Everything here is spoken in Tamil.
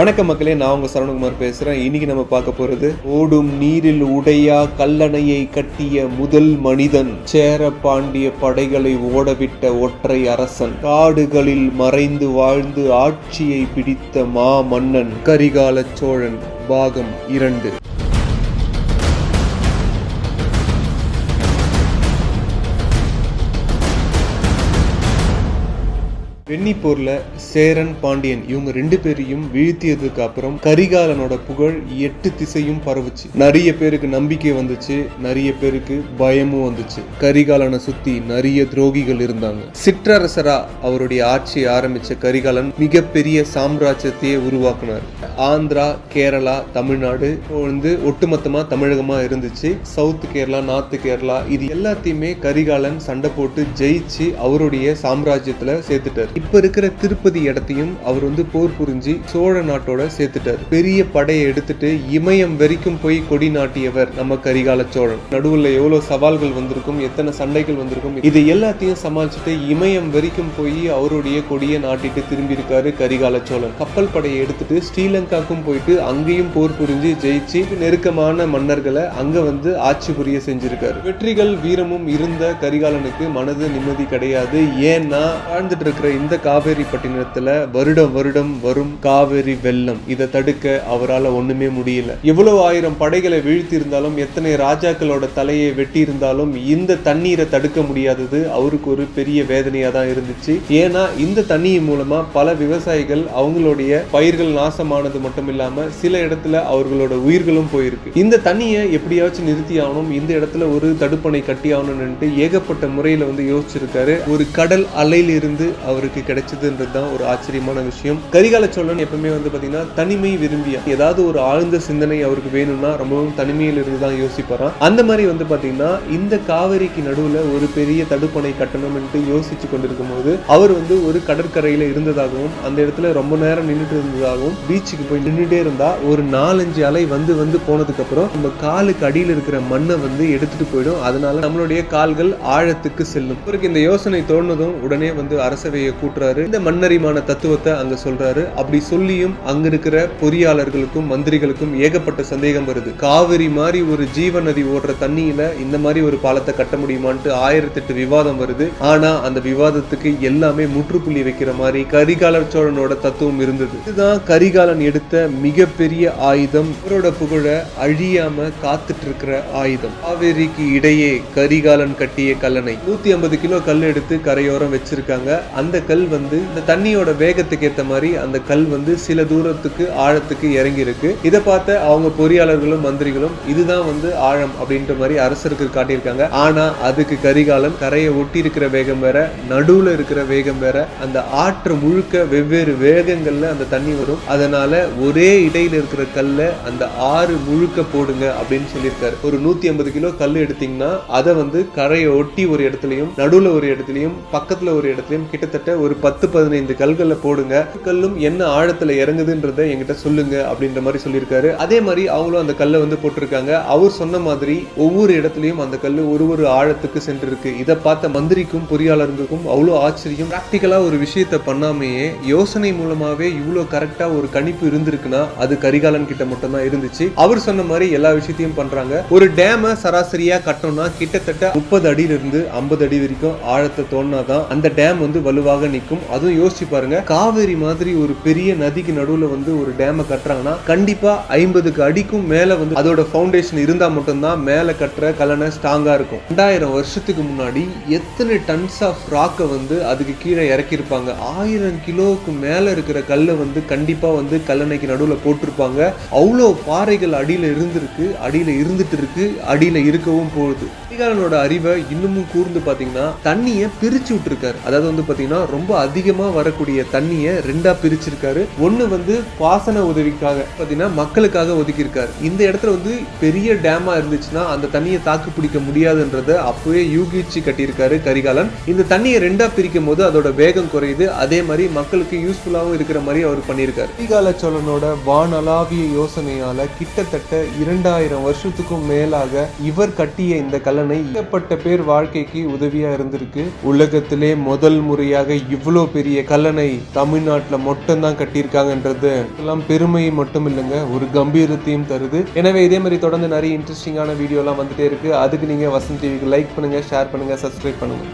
வணக்கம் மக்களே நான் உங்கள் சரவணகுமார் பேசுகிறேன் இன்னைக்கு நம்ம பார்க்க போகிறது ஓடும் நீரில் உடையா கல்லணையை கட்டிய முதல் மனிதன். சேர பாண்டிய படைகளை ஓடவிட்ட ஒற்றை அரசன். காடுகளில் மறைந்து வாழ்ந்து ஆட்சியை பிடித்த மா மன்னன் கரிகால சோழன் பாகம் இரண்டு. வெண்ணிப்போரில் சேரன் பாண்டியன் இவங்க ரெண்டு பேரையும் வீழ்த்தியதுக்கு அப்புறம் கரிகாலனோட புகழ் எட்டு திசையும் பரவுச்சு. நிறைய பேருக்கு நம்பிக்கை வந்துச்சு நிறைய பேருக்கு பயமும் வந்துச்சு. கரிகாலனை சுத்தி நிறைய துரோகிகள் இருந்தாங்க. சிற்றரசரா அவருடைய ஆட்சியை ஆரம்பிச்ச கரிகாலன் மிகப்பெரிய சாம்ராஜ்யத்தையே உருவாக்குனார். ஆந்திரா கேரளா தமிழ்நாடு வந்து ஒட்டுமொத்தமா தமிழகமா இருந்துச்சு. சவுத் கேரளா நார்த் கேரளா இது எல்லாத்தையுமே கரிகாலன் சண்டை போட்டு ஜெயிச்சு அவருடைய சாம்ராஜ்யத்துல சேர்த்துட்டார். இப்போ இருக்கிற திருப்பதி இடத்தையும் அவர் வந்து போர் புரிஞ்சு சோழ நாட்டோட சேர்த்துட்டார். பெரிய படையை எடுத்துட்டு இமயம் வரைக்கும் போய் கொடி நாட்டியவர் நம்ம கரிகால சோழன். நடுவில் எவ்வளோ சவால்கள் வந்திருக்கும் எத்தனை சண்டைகள் வந்திருக்கும் இது எல்லாத்தையும் சமாளிச்சுட்டு இமயம் வரைக்கும் போய் அவருடைய கொடியை நாட்டிட்டு திரும்பியிருக்காரு கரிகால சோழன். கப்பல் படையை எடுத்துட்டு ஸ்ரீலங்காக்கும் போயிட்டு அங்கேயும் போர் புரிஞ்சு ஜெயிச்சு நெருக்கமான மன்னர்களை அங்க வந்து ஆட்சி புரிய செஞ்சிருக்காரு. வெற்றிகள் வீரமும் இருந்த கரிகாலனுக்கு மனது நிம்மதி கிடையாது. ஏன்னா வாழ்ந்துட்டு இருக்கிற இந்த காவேரி பட்டினத்துல வருடம் வருடம் வரும் காவேரி வெள்ளம். இதை தடுக்க அவரால் ஒண்ணுமே முடியல. எவ்வளவு ஆயிரம் படைகளை வீழ்த்தி இருந்தாலும் எத்தனை ராஜாக்களோட தலையை வெட்டி இருந்தாலும் இந்த தண்ணீரை தடுக்க முடியாதது அவருக்கு ஒரு பெரிய வேதனையா தான் இருந்துச்சு. ஏன்னா இந்த தண்ணியின் மூலமா பல விவசாயிகள் அவங்களுடைய பயிர்கள் நாசமானது மட்டும் இல்லாம சில இடத்துல அவர்களோட உயிர்களும் போயிருக்கு. இந்த தண்ணியை எப்படியாச்சும் நிறுத்தி ஆகணும். இந்த இடத்துல ஒரு தடுப்பணை கட்டி ஆகணும்னுட்டு ஏகப்பட்ட முறையில வந்து யோசிச்சிருக்காரு. ஒரு கடல் அலையிலிருந்து அவருக்கு அவருக்கு கிடைச்சதுன்றது தான் ஒரு ஆச்சரியமான விஷயம். கரிகால சோழன் எப்பவுமே வந்து பார்த்தீங்கன்னா தனிமை விரும்பிய ஏதாவது ஒரு ஆழ்ந்த சிந்தனை அவருக்கு வேணும்னா ரொம்பவும் தனிமையில் இருந்து தான் யோசிப்பாராம். அந்த மாதிரி வந்து பார்த்தீங்கன்னா இந்த காவிரிக்கு நடுவில் ஒரு பெரிய தடுப்பணை கட்டணும்னு யோசிச்சு கொண்டிருக்கும் போது அவர் வந்து ஒரு கடற்கரையில் இருந்ததாகவும் அந்த இடத்துல ரொம்ப நேரம் நின்றுட்டு இருந்ததாகவும் பீச்சுக்கு போய் நின்றுட்டே இருந்தா ஒரு நாலஞ்சு அலை வந்து வந்து போனதுக்கு அப்புறம் நம்ம காலுக்கு அடியில் இருக்கிற மண்ணை வந்து எடுத்துட்டு போயிடும். அதனால நம்மளுடைய கால்கள் ஆழத்துக்கு செல்லும். இவருக்கு இந்த யோசனை தோணுனதும் உடனே வந்து அரசவையை கூட்டுறாரு. இந்த மன்னரிமான தத்துவத்தை அங்க சொல்றாரு. அப்படி சொல்லியும் அங்க இருக்கிற பொறியாளர்களுக்கும் மந்திரிகளுக்கும் ஏகப்பட்ட சந்தேகம் வருது. காவிரி மாதிரி ஒரு ஜீவ நதி ஓடுற தண்ணியில இந்த மாதிரி ஒரு பாலத்தை கட்ட முடியுமான்ட்டு ஆயிரத்தெட்டு விவாதம் வருது. ஆனா அந்த விவாதத்துக்கு எல்லாமே முற்றுப்புள்ளி வைக்கிற மாதிரி கரிகால சோழனோட தத்துவம் இருந்தது. இதுதான் கரிகாலன் எடுத்த மிகப்பெரிய ஆயுதம். இவரோட புகழ அழியாம காத்துட்டு இருக்கிற ஆயுதம். காவேரிக்கு இடையே கரிகாலன் கட்டிய கல்லணை. நூத்தி ஐம்பது கிலோ கல் எடுத்து கரையோரம் வச்சிருக்காங்க. அந்த கல் கல் வந்து இந்த தண்ணியோட வேகத்துக்கு ஏற்ற மாதிரி அந்த கல் வந்து சில தூரத்துக்கு ஆழத்துக்கு இறங்கி இருக்கு இதை பார்த்த அவங்க பொறியாளர்களும் மந்திரிகளும் இதுதான் வந்து ஆழம் அப்படின்ற மாதிரி அரசருக்கு காட்டியிருக்காங்க. ஆனா அதுக்கு கரிகாலம் கரையை ஒட்டி இருக்கிற வேகம் வேற நடுவுல இருக்கிற வேகம் வேற அந்த ஆற்று முழுக்க வெவ்வேறு வேகங்கள்ல அந்த தண்ணி வரும். அதனால ஒரே இடையில இருக்கிற கல்ல அந்த ஆறு முழுக்க போடுங்க அப்படின்னு சொல்லியிருக்காரு. ஒரு நூத்தி ஐம்பது கிலோ கல் எடுத்தீங்கன்னா அதை வந்து கரையை ஒட்டி ஒரு இடத்துலயும் நடுவுல ஒரு இடத்துலயும் பக்கத்துல ஒரு இடத்துலயும் கிட்டத்தட்ட ஒரு பத்து பதினைந்து கல்களை போடுங்க. கல்லும் என்ன ஆழத்துல இறங்குதுன்றத என்கிட்ட சொல்லுங்க அப்படின்ற மாதிரி சொல்லியிருக்காரு. அதே மாதிரி அவங்களும் அந்த கல்லை வந்து போட்டிருக்காங்க. அவர் சொன்ன மாதிரி ஒவ்வொரு இடத்துலயும் அந்த கல் ஒரு ஒரு ஆழத்துக்கு சென்றிருக்கு. இதை பார்த்த மந்திரிக்கும் பொறியாளர்களுக்கும் அவ்வளோ ஆச்சரியம். பிராக்டிக்கலா ஒரு விஷயத்த பண்ணாமையே யோசனை மூலமாவே இவ்வளோ கரெக்டா ஒரு கணிப்பு இருந்திருக்குன்னா அது கரிகாலன் கிட்ட மட்டும்தான் இருந்துச்சு. அவர் சொன்ன மாதிரி எல்லா விஷயத்தையும் பண்றாங்க. ஒரு டேம சராசரியா கட்டணும்னா கிட்டத்தட்ட முப்பது அடியில இருந்து ஐம்பது அடி வரைக்கும் ஆழத்தை தோணாதான் அந்த டேம் வந்து வலுவாக நிற்கும். அதுவும் யோசிச்சு பாருங்க. காவேரி மாதிரி ஒரு பெரிய நதிக்கு நடுவில் வந்து ஒரு டேமை கட்டுறாங்கன்னா கண்டிப்பா ஐம்பதுக்கு அடிக்கும் மேல வந்து அதோட ஃபவுண்டேஷன் இருந்தா மட்டும்தான் மேல கட்டுற கலனை ஸ்ட்ராங்கா இருக்கும். ரெண்டாயிரம் வருஷத்துக்கு முன்னாடி எத்தனை டன்ஸ் ஆஃப் ராக்கை வந்து அதுக்கு கீழே இறக்கியிருப்பாங்க? ஆயிரம் கிலோவுக்கு மேல இருக்கிற கல்லை வந்து கண்டிப்பா வந்து கல்லணைக்கு நடுவில் போட்டிருப்பாங்க. அவ்வளோ பாறைகள் அடியில் இருந்திருக்கு அடியில் இருந்துட்டு இருக்கு அடியில் இருக்கவும் போகுது. கரிகாலனோட அறிவை இன்னமும் கூர்ந்து பார்த்தீங்கன்னா தண்ணியை பிரிச்சு விட்டுருக்காரு. அதாவது வந்து பார்த்தீங்கன்னா ரொம்ப அதிகமா வரக்கூடிய தண்ணியை ரெண்டா பிரிச்சிருக்காரு. ஒன்று வந்து பாசன உதவிக்காக பார்த்தீங்கன்னா மக்களுக்காக ஒதுக்கியிருக்காரு. இந்த இடத்துல வந்து பெரிய டேமா இருந்துச்சுன்னா அந்த தண்ணியை தாக்கு பிடிக்க முடியாதுன்றத அப்பவே யூகிச்சு கட்டியிருக்காரு கரிகாலன். இந்த தண்ணியை ரெண்டா பிரிக்கும் போது அதோட வேகம் குறையுது. அதே மாதிரி மக்களுக்கு யூஸ்ஃபுல்லாகவும் இருக்கிற மாதிரி அவர் பண்ணியிருக்காரு. கரிகால சோழனோட வானளாவிய யோசனையால கிட்டத்தட்ட இரண்டாயிரம் வருஷத்துக்கும் மேலாக இவர் கட்டிய இந்த கல்லணை கல்லணை ஏகப்பட்ட பேர் வாழ்க்கைக்கு உதவியா இருந்திருக்கு. உலகத்திலே முதல் முறையாக இவ்வளோ பெரிய கல்லணை தமிழ்நாட்டில் மட்டும்தான் கட்டியிருக்காங்கன்றது எல்லாம் பெருமை மட்டும் இல்லைங்க ஒரு கம்பீரத்தையும் தருது. எனவே இதே மாதிரி தொடர்ந்து நிறைய இன்ட்ரெஸ்டிங்கான வீடியோலாம் வந்துட்டே இருக்கு. அதுக்கு நீங்க வசந்த் டிவிக்கு லைக் பண்ணுங்க ஷேர் பண்ணுங்க சப்ஸ்கிரைப் பண்ணுங்க.